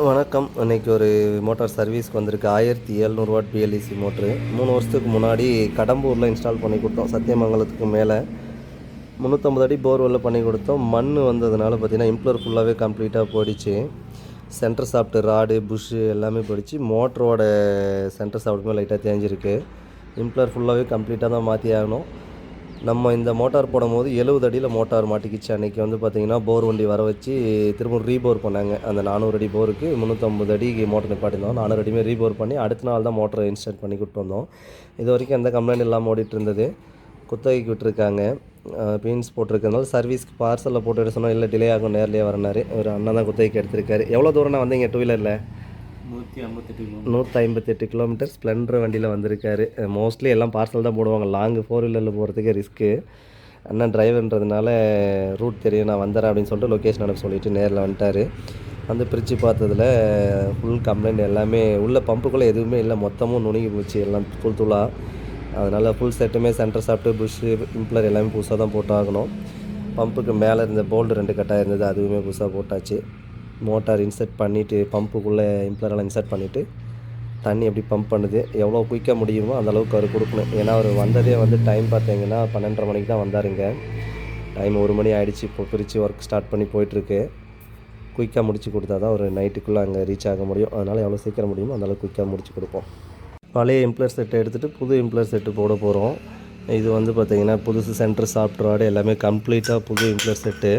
வணக்கம். இன்றைக்கி ஒரு மோட்டார் சர்வீஸ்க்கு வந்திருக்கு. ஆயிரத்தி எழுநூறு வாட் பிஎல்இசி மோட்ரு மூணு வருஷத்துக்கு முன்னாடி கடம்பூரில் இன்ஸ்டால் பண்ணி கொடுத்தோம். சத்தியமங்கலத்துக்கு மேலே முந்நூற்றம்பது அடி போர்வெல்லில் பண்ணி கொடுத்தோம். மண் வந்ததுனால பார்த்திங்கன்னா இம்ப்ளர் ஃபுல்லாகவே கம்ப்ளீட்டாக போயிடுச்சு. சென்டர் சாப்பிட்டு ராடு புஷ்ஷு எல்லாமே போயிடுச்சு. மோட்டரோட சென்டர் சாஃப்ட்டுமே லைட்டாக தேஞ்சிருக்கு. இம்ப்ளர் ஃபுல்லாகவே கம்ப்ளீட்டாக தான் மாற்றி ஆகணும். நம்ம இந்த மோட்டார் போடும்போது எழுபது அடியில் மோட்டார் மாட்டிக்கிச்சு. அன்றைக்கி வந்து பார்த்திங்கன்னா போர் வண்டி வர வச்சு திரும்ப ரீபோர் பண்ணாங்க. அந்த நானூறு அடி போருக்கு முந்நூற்றம்பது அடி மோட்டர் நிப்பாட்டிருந்தோம் நானூறு அடிமே ரீபோர் பண்ணி அடுத்த நாள் தான் மோட்டரை இன்ஸ்டால் பண்ணி கொடுத்து வந்தோம். இது வரைக்கும் எந்த கம்ப்ளைண்ட் இல்லாமல் ஓடிட்டு இருந்தது. குத்தகைக்கு விட்டுருக்காங்க. பீன்ஸ் போட்டிருக்கனால சர்வீஸ்க்கு பார்சலில் போட்டு எடுத்து சொன்னால் இல்லை டிலே ஆகும் நேர்லேயே வரனாரு ஒரு அண்ணன் தான் குத்தகைக்கு எடுத்திருக்காரு. எவ்வளோ தூரம்னா வந்தீங்க? டூ வீலரில் நூற்றி ஐம்பத்தெட்டு கிலோ ஐம்பத்தெட்டு கிலோமீட்டர் ஸ்ப்ளெண்டர் வண்டியில் வந்திருக்காரு. மோஸ்ட்லி எல்லாம் பார்சல் தான் போடுவாங்க. லாங்கு ஃபோர் வீலரில் போகிறதுக்கு ரிஸ்க்கு அண்ணன் டிரைவர்ன்றதுனால ரூட் தெரியும் நான் வந்துடுறேன் அப்படின்னு சொல்லிட்டு லொக்கேஷன் அனுப்ப சொல்லிட்டு நேரில் வந்துட்டார். வந்து பிரித்து பார்த்ததுல ஃபுல் கம்ப்ளைண்ட் எல்லாமே உள்ள பம்புக்குள்ளே எதுவுமே இல்லை. மொத்தமும் நுணுங்கி போச்சு எல்லாம் தூள். தூளாக அதனால் ஃபுல் செட்டுமே சென்டர் சாப்பிட்டு புஷ்ஷு இம்ப்ளர் எல்லாமே புதுசாக தான் போட்டாகணும். பம்புக்கு மேலே இருந்த போல்டு ரெண்டு கட்டாக இருந்தது அதுவுமே புதுசாக போட்டாச்சு. மோட்டார் இன்சர்ட் பண்ணிவிட்டு பம்புக்குள்ளே இம்ப்ளரெல்லாம் இன்சர்ட் பண்ணிவிட்டு தண்ணி எப்படி பம்ப் பண்ணுது எவ்வளோ குயிக்காக முடியுமோ அந்தளவுக்கு அவர் கொடுக்கணும். ஏன்னா அவர் வந்ததே வந்து டைம் பார்த்தீங்கன்னா பன்னெண்டரை மணிக்கு தான் வந்தாருங்க டைம் ஒரு மணி ஆகிடுச்சு இப்போ பிரித்து ஒர்க் ஸ்டார்ட் பண்ணி போயிட்டுருக்கு. குயிக்காக முடிச்சு கொடுத்தா தான் ஒரு நைட்டுக்குள்ளே அங்கே ரீச் ஆக முடியும். அதனால் எவ்வளோ சீக்கிரம் முடியுமோ அந்தளவுக்கு குயிக்காக முடிச்சு கொடுப்போம். பழைய இம்ப்ளர் செட்டை எடுத்துகிட்டு புது இம்ப்ளர் செட்டு போட போகிறோம் இது வந்து பார்த்திங்கன்னா புதுசு சென்டர் சாஃப்ட்வேர்டு எல்லாமே கம்ப்ளீட்டாக புது இம்ப்ளர் செட்டு.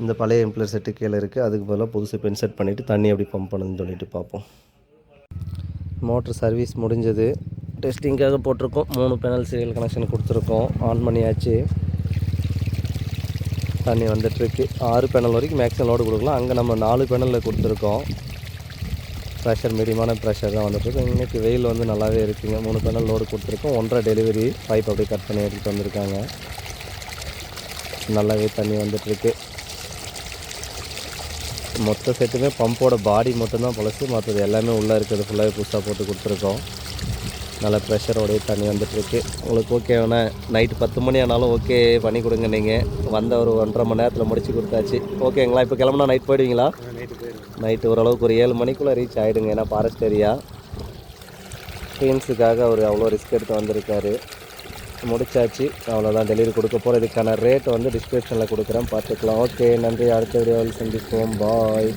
இந்த பழைய இம்ப்ளர் செட்டு கீழே இருக்குது அதுக்கு பதிலாக புதுசு பென் செட் பண்ணிவிட்டு தண்ணி எப்படி பம்ப் பண்ணுதுன்னு சொல்லிட்டு பார்ப்போம். மோட்ரு சர்வீஸ் முடிஞ்சது. டெஸ்டிங்காக போட்டிருக்கோம். மூணு பேனல் சீரியல் கனெக்ஷன் கொடுத்துருக்கோம். ஆன் பண்ணியாச்சு. தண்ணி வந்துட்டுருக்கு. ஆறு பேனல் வரைக்கும் மேக்ஸிமம் லோடு கொடுக்கலாம். அங்கே நம்ம நாலு பேனலில் கொடுத்துருக்கோம். ப்ரெஷர் மீடியமான ப்ரெஷர் தான் வந்துட்டுருக்கு. இன்றைக்கி வெயில் வந்து நல்லாவே இருக்குங்க. மூணு பேனல் லோடு கொடுத்துருக்கோம். ஒன்றரை டெலிவரி பைப் அப்படியே கட் பண்ணி எடுத்துகிட்டு வந்திருக்காங்க. நல்லாவே தண்ணி வந்துட்டுருக்கு. மொத்த செட்டுமே பம்போட பாடி மட்டும்தான் பழசு. மற்றது எல்லாமே உள்ளே இருக்கிறது ஃபுல்லாகவே புதுசாக போட்டு கொடுத்துருக்கோம். நல்ல ப்ரெஷரோடய தண்ணி வந்துட்டுருக்கு. உங்களுக்கு ஓகே வேணா நைட்டு பத்து மணி ஆனாலும் ஓகே பண்ணி கொடுங்க நீங்கள் வந்த ஒரு ஒன்றரை மணி நேரத்தில் முடிச்சு கொடுத்தாச்சு. ஓகேங்களா இப்போ கிளம்புனா நைட் போயிடுவீங்களா? நைட்டு ஓரளவுக்கு ஒரு ஏழு மணிக்குள்ளே ரீச் ஆகிடுங்க ஏன்னா ஃபாரஸ்ட் ஏரியா பீன்ஸுக்காக அவர் அவ்வளோ ரிஸ்க் எடுத்து வந்திருக்காரு. முடிச்சாச்சு. அவ்வளோதான் டெலிவரி கொடுக்க போகிறோம் இதுக்கான ரேட் வந்து டிஸ்கிரிப்ஷனில் கொடுக்குறேன். பார்த்துக்கலாம். ஓகே நன்றி. அடுத்த வீடியோவில் சந்திப்போம். பாய்